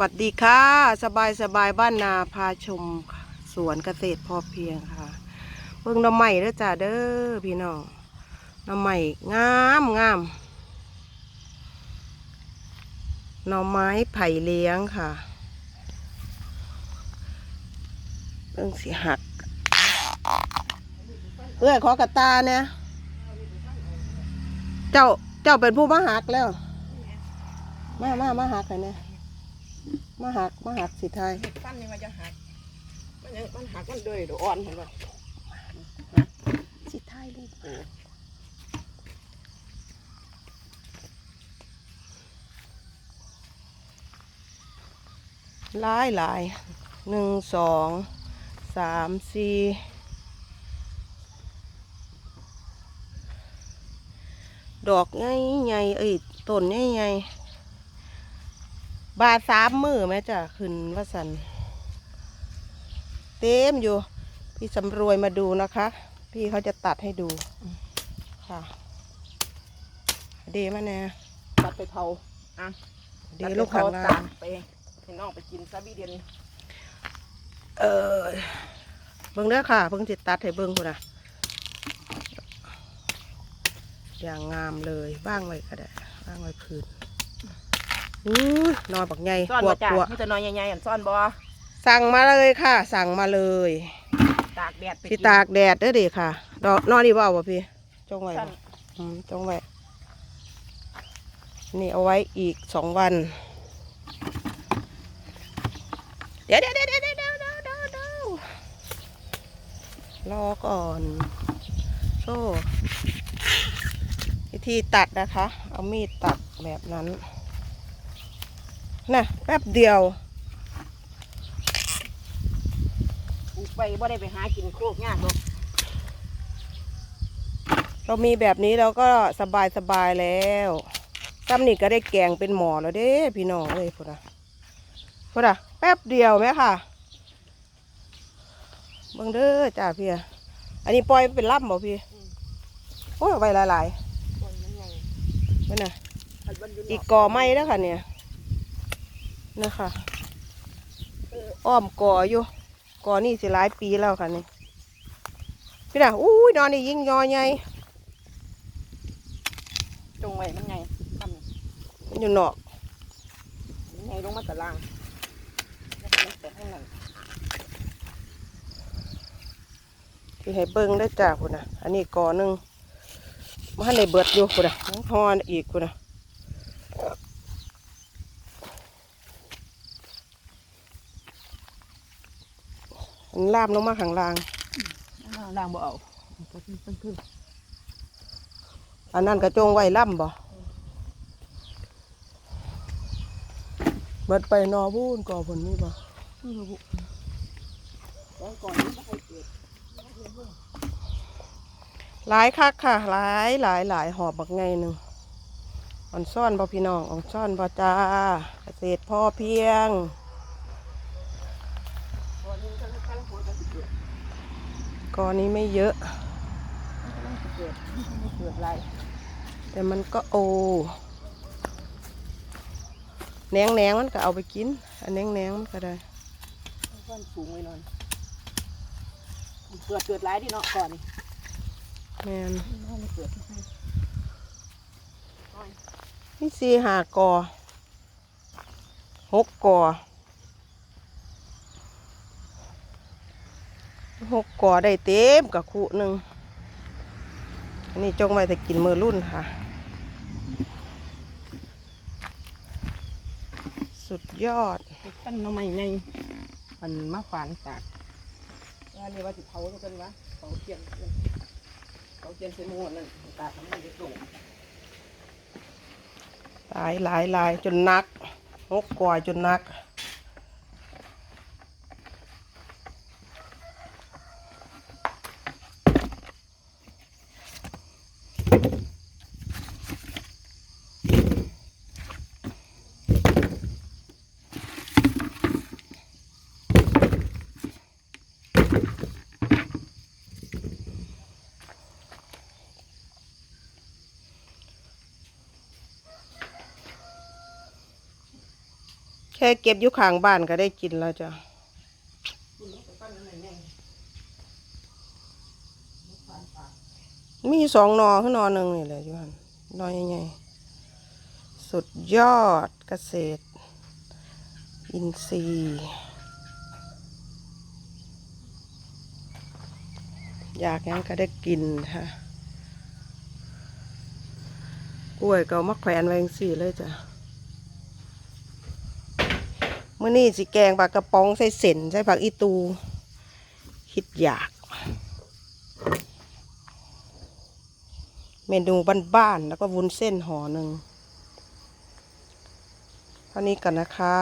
วัสดีค่ะ สบายสบายบ้านนาพาชมสวนเกษตรพอเพียงค่ะเบิ่งน้ำใหม่เด้อจ้าเด้อพี่น้องน้ำใหม่งามงามหน่อไม้ไผ่เลี้ยงค่ะเบิ่องสิหักเอ้ยขอกระตาเนี่ยเจ้าเจ้าเป็นผู้มาหักแล้วมามามาหักเลยเนี่ย มาหักมาหักสิไทยปั้นนี่มันจะหัก มันยังมันหักมันเดยเดี๋ยวอ่อนเห็นป่ะสิไทยลูกโอ้หลายหลายหนึ่งสองสามสี่ดอกใหญ่ใหญ่เอ้ยต้นใหญ่ใหญ่ บาทสามมือแม่จ้ะขึ้นว่าสันเต็มอยู่ พี่สำรวยมาดูนะคะ พี่เขาจะตัดให้ดูค่ะเดมาแน่ตัดไปเผาอะเดลูกขังตัดลาไปเผาตามไปให้น้องไปกินซาบีเดียนเออเบิ่งเด้อค่ะ เบิ่งจิตตัดให้เบิ่งคุณนะอย่างงามเลยบ้างไว้ก็ได้บ้างไว้พื้น อู้ยนอนบักใหญ่ซ่อนกลัวบ่จ้ากลัวมีแต่น้อยใหญ่ๆอันซ่อนบ่สั่งมาเลยค่ะ สั่งมาเลยตากแดดไปพี่ตากแดดเด้อดิค่ะดอกนอนนี่บ่าวะพี่จงไว้สั่นบ่อืมจงไว้นี่เอาไว้อีกสองวัน เดี๋ยวเดี๋ยวเดี๋ยวเดี๋ยวเดี๋ยวเดี๋ยวเดี๋ยวเดี๋ยวรอก่อนโซ่วิธีตัดนะคะ เอามีดตัดแบบนั้น น่ะแป๊บเดียวปลูกไปบ่ได้ไปหากินโคกยากหรอกเรามีแบบนี้เราก็สบายสบายแล้วซ้ำนี่ก็ได้แกงเป็นหมอแล้วเด้พี่น้องเลยพุ่นอะพุ่นอะแป๊บเดียวไหมค่ะเบิ่งเด้อจ้าพี่อะอันนี้ปล่อยเป็นล่ำบ่พี่โอ้ยเอาไว้หลายคนมันใหญ่ๆนั่นน่ะอันมันอยู่นอีกกอไม้แล้วค่ะเนี่ย นี่ค่ะอ้อมกออยู่กอนี่สิหลายปีแล้วค่ะนี่พี่น่ะอุ้ยนอนนี่ยิ่งยอใหญ่จงไว้มันใหญ่ทำนี่มันอยู่นอกมันใหญ่ลงมาตะล่างแล้วก็แต่ข้างหลังที่ให้เบิ้งได้จ้าคุณนะอันนี้ก่อหนึ่งมันในเบิดอยู่คุณนะยังทอนอีกคุณนะ มันลามลงมาข้างล่างล่างบ่เอาก็ขึ้นขึ้นขึ้นอันนั้นกระจงไว้ล่ำบ่เบิดไปนอบูนก่อผลนี่บ่แล้วก่อนนี้ไม่ให้เกิดหลายคักค่ะ หลายหลายหลายหอบบักไงหนึ่งอ่อนซ่อนบ่พี่น้องอ่อนซ่อนบ่จ้าเกษตรพ่อเพียง ก่อนนี้ก็กำลังหัวจะเกิด กอนี้ไม่เยอะกำลังเกิดไม่เกิดอะไรแต่มันก็โอแหนงแหนงมันก็เอาไปกิน อันแหนงแหนงมันก็ได้ก้อนสูงไว้หน่อยเกิดเกิดหลายดิเนาะก่อนนี่แมนไม่เกิดนี่สี่หากอหกกอ หกกอได้เต็มกับคู่หนึ่งอันนี้จงไว้แต่กินมือรุ่นค่ะ สุดยอดตั้นน้ำมันในมันมาฝานตากว่านี่ว่าสิเผาจะเป็นวะเผาเทียนเผาเทียนเสนวนนั่นตากทำให้เด็กลงหลายหลายหลายจนนักหกกว่าจนนัก คค่เก็บอยู่ข้างบ้านก็ได้กินแล้วจ้ะมีสองนอขึ้นนอหนึ่งนี่แหละยู่หันนอใหญ่ๆสุดยอดเกษตร อินทรีย์อยากหยังก็ได้กินค่ะกล้วยก็เอามาแขวนไว้จังสี่เลยจ้ะ มื่อนี่สิแกงปลากระป๋องใส่เส้นใส่ผักอีตูคิดอยาก เมนูบ้านๆแล้วก็วุ้นเส้นห่อหนึ่งเท่านี้กันนะคะ